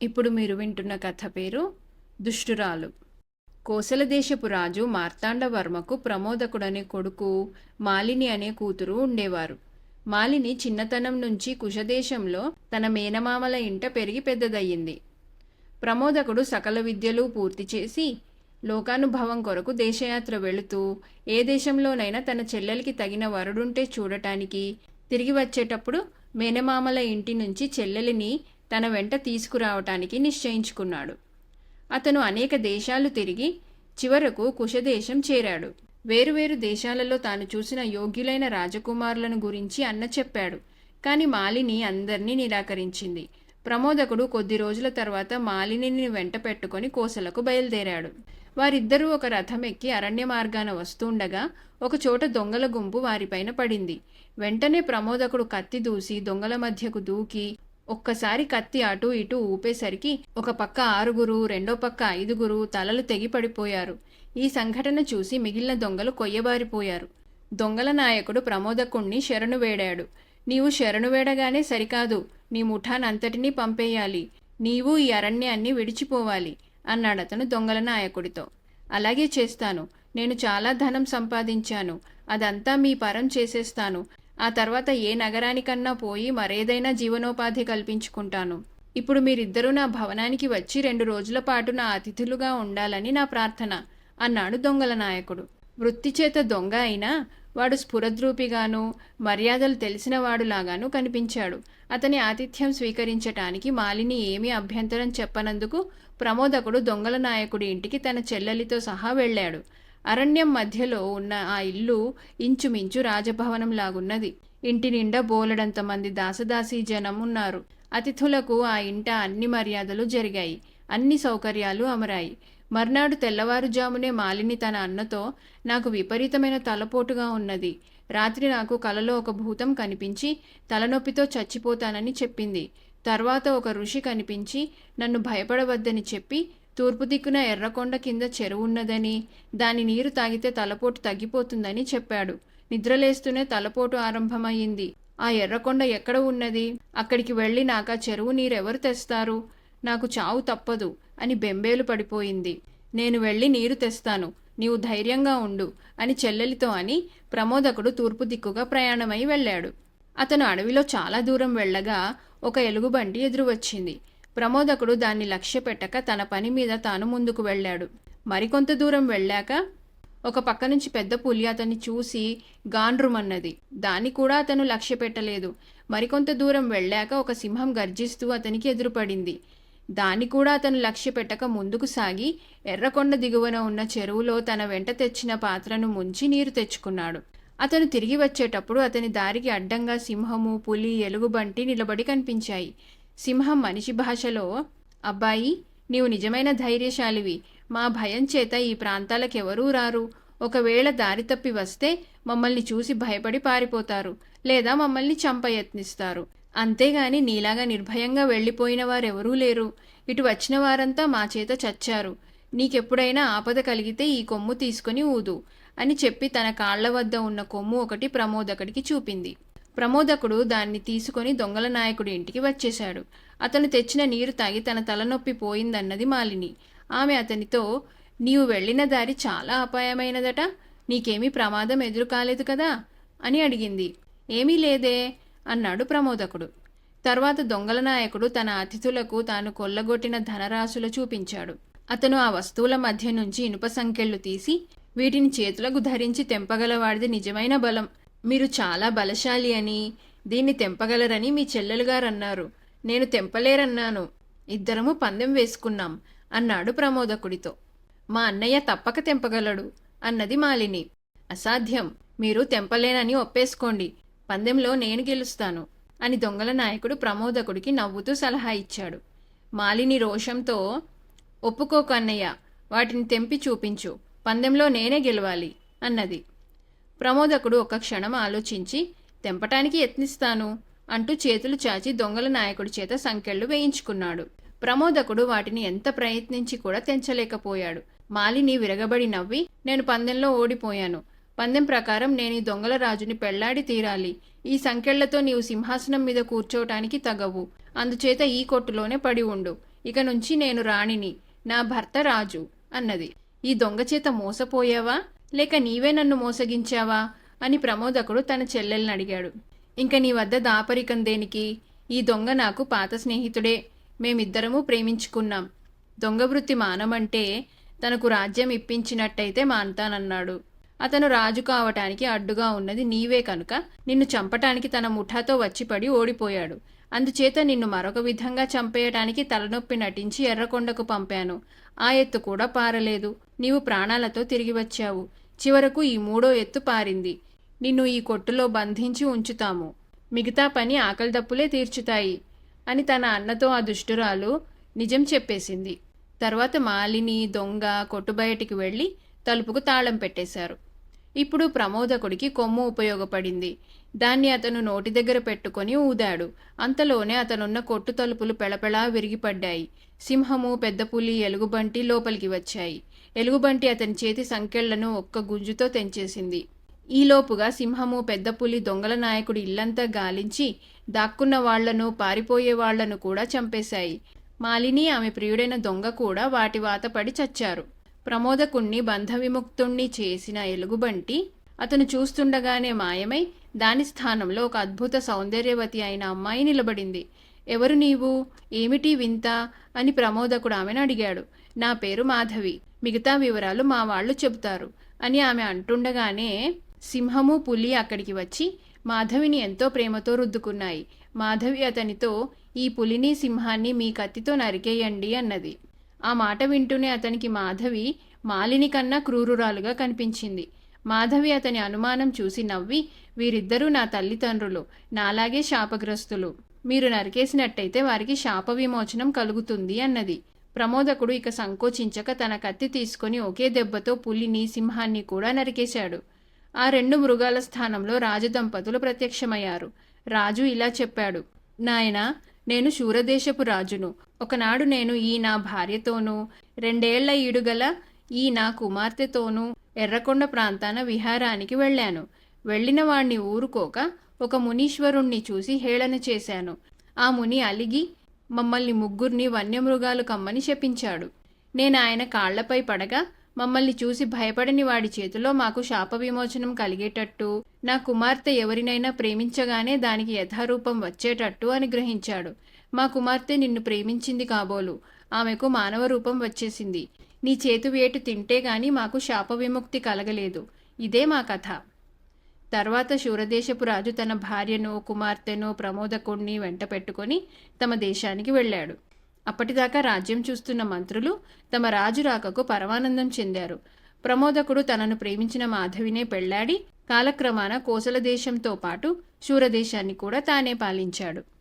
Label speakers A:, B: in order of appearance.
A: ఇప్పుడు మీరు వింటున్న కథ పేరు దుష్టురాలు. కోసల దేశపు రాజు మార్తాండవర్మకు ప్రమోదకుడనే కొడుకు మాలిని అనే కూతురు ఉండేవారు. మాలిని చిన్నతనం నుంచి కుశదేశంలో తన మేనమామల ఇంట పెరిగి పెద్దదయ్యింది. ప్రమోదకుడు సకల విద్యలు పూర్తి చేసి లోకానుభవం కొరకు దేశయాత్ర వెళుతూ ఏ దేశంలోనైనా తన చెల్లెలికి తగిన వరుడుంటే చూడటానికి తిరిగి వచ్చేటప్పుడు మేనమామల ఇంటి నుంచి చెల్లెలిని తన వెంట తీసుకురావటానికి నిశ్చయించుకున్నాడు. అతను అనేక దేశాలు తిరిగి చివరకు కుశదేశం చేరాడు. వేరువేరు దేశాలలో తాను చూసిన యోగ్యులైన రాజకుమారులను గురించి అన్న చెప్పాడు. కానీ మాలిని అందరినీ నిరాకరించింది. ప్రమోదకుడు కొద్ది రోజుల తర్వాత మాలినిని వెంట పెట్టుకొని కోసలకు బయలుదేరాడు. వారిద్దరూ ఒక రథం ఎక్కి అరణ్య మార్గాన వస్తుండగా ఒకచోట దొంగల గుంపు వారిపైన పడింది. వెంటనే ప్రమోదకుడు కత్తి దూసి దొంగల మధ్యకు దూకి ఒక్కసారి కత్తి అటూ ఇటూ ఊపేసరికి ఒక పక్క ఆరుగురు రెండో పక్క ఐదుగురు తలలు తెగిపడిపోయారు. ఈ సంఘటన చూసి మిగిలిన దొంగలు కొయ్యబారిపోయారు. దొంగల నాయకుడు ప్రమోదకుణ్ణి శరణు వేడాడు. నీవు శరణు వేడగానే సరికాదు. నీ ముఠానంతటినీ పంపేయాలి. నీవు ఈ అరణ్యాన్ని విడిచిపోవాలి అన్నాడతను దొంగల నాయకుడితో. అలాగే చేస్తాను. నేను చాలా ధనం సంపాదించాను. అదంతా మీ పరం చేసేస్తాను. ఆ తర్వాత ఏ నగరానికన్నా పోయి మరేదైనా జీవనోపాధి కల్పించుకుంటాను. ఇప్పుడు మీరిద్దరూ నా భవనానికి వచ్చి రెండు రోజుల పాటు నా అతిథులుగా ఉండాలని నా ప్రార్థన అన్నాడు దొంగల నాయకుడు. వృత్తి చేత దొంగ అయినా వాడు స్ఫురద్రూపిగాను మర్యాదలు తెలిసినవాడులాగాను కనిపించాడు. అతని ఆతిథ్యం స్వీకరించటానికి మాలిని ఏమీ అభ్యంతరం చెప్పనందుకు ప్రమోదకుడు దొంగల నాయకుడి ఇంటికి తన చెల్లెలితో సహా వెళ్ళాడు. అరణ్యం మధ్యలో ఉన్న ఆ ఇల్లు ఇంచుమించు రాజభవనం లాగున్నది ఇంటి నిండా బోలెడంత మంది దాసదాసీ జనం ఉన్నారు. అతిథులకు ఆ ఇంట అన్ని మర్యాదలు జరిగాయి. అన్ని సౌకర్యాలు అమరాయి. మర్నాడు తెల్లవారుజామునే మాలిని తన అన్నతో నాకు విపరీతమైన తలపోటుగా ఉన్నది. రాత్రి నాకు కలలో ఒక భూతం కనిపించి తలనొప్పితో చచ్చిపోతానని చెప్పింది. తర్వాత ఒక ఋషి కనిపించి నన్ను భయపడవద్దని చెప్పి తూర్పు దిక్కున ఎర్రకొండ కింద చెరువు ఉన్నదని దాని నీరు తాగితే తలపోటు తగ్గిపోతుందని చెప్పాడు. నిద్రలేస్తూనే తలపోటు ఆరంభమయ్యింది. ఆ ఎర్రకొండ ఎక్కడ ఉన్నది? అక్కడికి వెళ్ళి నాకా చెరువు నీరెవరు తెస్తారు? నాకు చావు తప్పదు అని బెంబేలు పడిపోయింది. నేను వెళ్ళి నీరు తెస్తాను. నీవు ధైర్యంగా ఉండు అని చెల్లెలితో అని ప్రమోదకుడు తూర్పు దిక్కుగా ప్రయాణమై వెళ్ళాడు. అతను అడవిలో చాలా దూరం వెళ్ళగా ఒక ఎలుగుబంటి ఎదురు వచ్చింది ప్రమోదకుడు దాన్ని లక్ష్య పెట్టక తన పని మీద తాను ముందుకు వెళ్ళాడు. మరికొంత దూరం వెళ్ళాక ఒక పక్క నుంచి పెద్ద పులి అతన్ని చూసి గాండ్రుమన్నది. దాన్ని కూడా అతను లక్ష్య పెట్టలేదు మరికొంత దూరం వెళ్ళాక ఒక సింహం గర్జిస్తూ అతనికి ఎదురుపడింది. దాన్ని కూడా అతను లక్ష్య పెట్టక ముందుకు సాగి ఎర్రకొండ దిగువన ఉన్న చెరువులో తన వెంట తెచ్చిన పాత్రను ముంచి నీరు తెచ్చుకున్నాడు. అతను తిరిగి వచ్చేటప్పుడు అతని దారికి అడ్డంగా సింహము పులి ఎలుగుబంటి నిలబడి కనిపించాయి. సింహం మనిషి భాషలో అబ్బాయి నీవు నిజమైన ధైర్యశాలివి. మా భయం చేత ఈ ప్రాంతాలకెవరూ రారు. ఒకవేళ దారి తప్పి వస్తే మమ్మల్ని చూసి భయపడి పారిపోతారు లేదా మమ్మల్ని చంపయత్నిస్తారు. అంతేగాని నీలాగా నిర్భయంగా వెళ్ళిపోయిన వారెవరూ లేరు. ఇటు వచ్చిన వారంతా మా చేత చచ్చారు. నీకెప్పుడైనా ఆపద కలిగితే ఈ కొమ్ము తీసుకుని ఊదు అని చెప్పి తన కాళ్ళ వద్ద ఉన్న కొమ్ము ఒకటి ప్రమోదకుడికి చూపింది. ప్రమోదకుడు దాన్ని తీసుకొని దొంగల నాయకుడి ఇంటికి వచ్చేశాడు. అతను తెచ్చిన నీరు తాగి తన తలనొప్పి పోయిందన్నది మాలిని. ఆమె అతనితో నీవు వెళ్ళిన దారి చాలా అపాయమైనదట. నీకేమీ ప్రమాదం ఎదురు కాలేదు కదా? అని అడిగింది. ఏమీ లేదే అన్నాడు ప్రమోదకుడు. తర్వాత దొంగల నాయకుడు తన అతిథులకు తాను కొల్లగొట్టిన ధనరాశులు చూపించాడు. అతను ఆ వస్తువుల మధ్య నుంచి ఇనుప సంకెళ్ళు తీసి వీటిని చేతులకు ధరించి తెంపగలవాడిది నిజమైన బలం. మీరు చాలా బలశాలి అని దీన్ని తెంపగలరని మీ చెల్లెలుగారు అన్నారు నేను తెంపలేరన్నాను. ఇద్దరము పందెం వేసుకున్నాం అన్నాడు ప్రమోదకుడితో. మా అన్నయ్య తప్పక తెంపగలడు అన్నది మాలిని. అసాధ్యం. మీరు తెంపలేనని ఒప్పేసుకోండి. పందెంలో నేను గెలుస్తాను అని దొంగల నాయకుడు ప్రమోదకుడికి నవ్వుతూ సలహా ఇచ్చాడు. మాలిని రోషంతో ఒప్పుకోకు అన్నయ్య వాటిని తెంపి చూపించు. పందెంలో నేనే గెలవాలి అన్నది. ప్రమోదకుడు ఒక క్షణం ఆలోచించి తెంపటానికి యత్నిస్తాను అంటూ చేతులు చాచి దొంగల నాయకుడి చేత సంకెళ్ళు వేయించుకున్నాడు. ప్రమోదకుడు వాటిని ఎంత ప్రయత్నించి కూడా తెంచలేకపోయాడు. మాలిని విరగబడి నవ్వి నేను పందెంలో ఓడిపోయాను. పందెం ప్రకారం నేను ఈ దొంగల రాజుని పెళ్ళాడి తీరాలి. ఈ సంకెళ్ళతో నీవు సింహాసనం మీద కూర్చోవటానికి తగవు. అందుచేత ఈ కొట్టులోనే పడి ఉండు. ఇక నుంచి నేను రాణిని నా భర్త రాజు అన్నది. ఈ దొంగచేత మోసపోయావా? లేక నీవే నన్ను మోసగించావా? అని ప్రమోదకుడు తన చెల్లెల్ని అడిగాడు. ఇంక నీ వద్ద దాపరికం దేనికి? ఈ దొంగ నాకు పాత స్నేహితుడే. మేమిద్దరము ప్రేమించుకున్నాం. దొంగ వృత్తి మానమంటే తనకు రాజ్యం ఇప్పించినట్టయితే మానతానన్నాడు అతను రాజు కావటానికి అడ్డుగా ఉన్నది నీవే కనుక నిన్ను చంపటానికి తన ముఠాతో వచ్చిపడి ఓడిపోయాడు. అందుచేత నిన్ను మరొక విధంగా చంపేయటానికి తలనొప్పి నటించి ఎర్రకొండకు పంపాను. ఆ ఎత్తు కూడా పారలేదు. నీవు ప్రాణాలతో తిరిగి వచ్చావు. చివరకు ఈ మూడో ఎత్తు పారింది. నిన్ను ఈ కొట్టులో బంధించి ఉంచుతాము. మిగతా పని ఆకలిదప్పులే తీర్చుతాయి అని తన అన్నతో ఆ దుష్టురాలు నిజం చెప్పేసింది. తర్వాత మాలిని దొంగ కొట్టు బయటికి వెళ్ళి తలుపుకు తాళం పెట్టేశారు. ఇప్పుడు ప్రమోదకుడికి కొమ్ము ఉపయోగపడింది. దాన్ని అతను నోటి దగ్గర పెట్టుకొని ఊదాడు. అంతలోనే అతనున్న కొట్టు తలుపులు పెళపెళా విరిగిపడ్డాయి. సింహము పెద్ద పులి ఎలుగుబంటి లోపలికి వచ్చాయి. ఎలుగుబంటి అతని చేతి సంకెళ్ళను ఒక్క గుంజుతో తెంచేసింది. ఈలోపుగా సింహము పెద్ద పులి దొంగల నాయకుడి ఇల్లంతా గాలించి దాక్కున్న వాళ్ళను పారిపోయే వాళ్ళను కూడా చంపేశాయి. మాలిని ఆమె ప్రియుడైన దొంగ కూడా వాటి వాతపడి చచ్చారు. ప్రమోదకుణ్ణి బంధవిముక్తుణ్ణి చేసిన ఎలుగుబంటి అతను చూస్తుండగానే మాయమై దాని స్థానంలో ఒక అద్భుత సౌందర్యవతి అయిన అమ్మాయి నిలబడింది. ఎవరు నీవు? ఏమిటి వింత? అని ప్రమోదకుడు ఆమెను అడిగాడు. నా పేరు మాధవి. మిగతా వివరాలు మా వాళ్ళు చెబుతారు అని ఆమె అంటుండగానే సింహము పులి అక్కడికి వచ్చి మాధవిని ఎంతో ప్రేమతో రుద్దుకున్నాయి. మాధవి అతనితో ఈ పులిని సింహాన్ని మీ కత్తితో నరికేయండి అన్నది. ఆ మాట వింటూనే అతనికి మాధవి మాలిని కన్నా క్రూరురాలుగా కనిపించింది. మాధవి అతని అనుమానం చూసి నవ్వి వీరిద్దరూ నా తల్లిదండ్రులు నాలాగే శాపగ్రస్తులు. మీరు నరికేసినట్టయితే వారికి శాప విమోచనం కలుగుతుంది అన్నది. ప్రమోదకుడు ఇక సంకోచించక తన కత్తి తీసుకొని ఒకే దెబ్బతో పులిని సింహాన్ని కూడా నరికేశాడు. ఆ రెండు మృగాల స్థానంలో రాజదంపతులు ప్రత్యక్షమయ్యారు. రాజు ఇలా చెప్పాడు నాయనా నేను శూరదేశపు రాజును. ఒకనాడు నేను ఈ నా భార్యతోనూ రెండేళ్ళ ఈడుగల ఈ నా కుమార్తెతోనూ ఎర్రకొండ ప్రాంతాన విహారానికి వెళ్ళాను. వెళ్ళిన వాణ్ణి ఊరుకోక ఒక మునీశ్వరుణ్ణి చూసి హేళన చేశాను. ఆ ముని అలిగి మమ్మల్ని ముగ్గురిని వన్యమృగాలు కమ్మని శపించాడు. నేను ఆయన కాళ్ళపై పడగా మమ్మల్ని చూసి భయపడని వాడి చేతిలో మాకు శాప విమోచనం కలిగేటట్టు నా కుమార్తె ఎవరినైనా ప్రేమించగానే దానికి యథారూపం వచ్చేటట్టు అని గ్రహించాడు. మా కుమార్తె నిన్ను ప్రేమించింది కాబోలు. ఆమెకు మానవ రూపం వచ్చేసింది. నీ చేతు వేటు తింటే గాని మాకు శాప విముక్తి కలగలేదు. ఇదే మా కథ. తర్వాత శూరదేశపు రాజు తన భార్యను కుమార్తెను ప్రమోదకుణ్ణి వెంట పెట్టుకొని తమ దేశానికి వెళ్ళాడు. అప్పటిదాకా రాజ్యం చూస్తున్న మంత్రులు తమ రాజు రాకకు పరమానందం చెందారు. ప్రమోదకుడు తనను ప్రేమించిన మాధవినే పెళ్ళాడి కాలక్రమాన కోసల దేశంతో పాటు శూరదేశాన్ని కూడా తానే పాలించాడు.